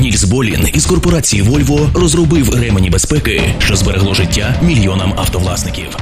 Нільс Болін із корпорації Volvo розробив ремені безпеки, що зберегло життя мільйонам автовласників.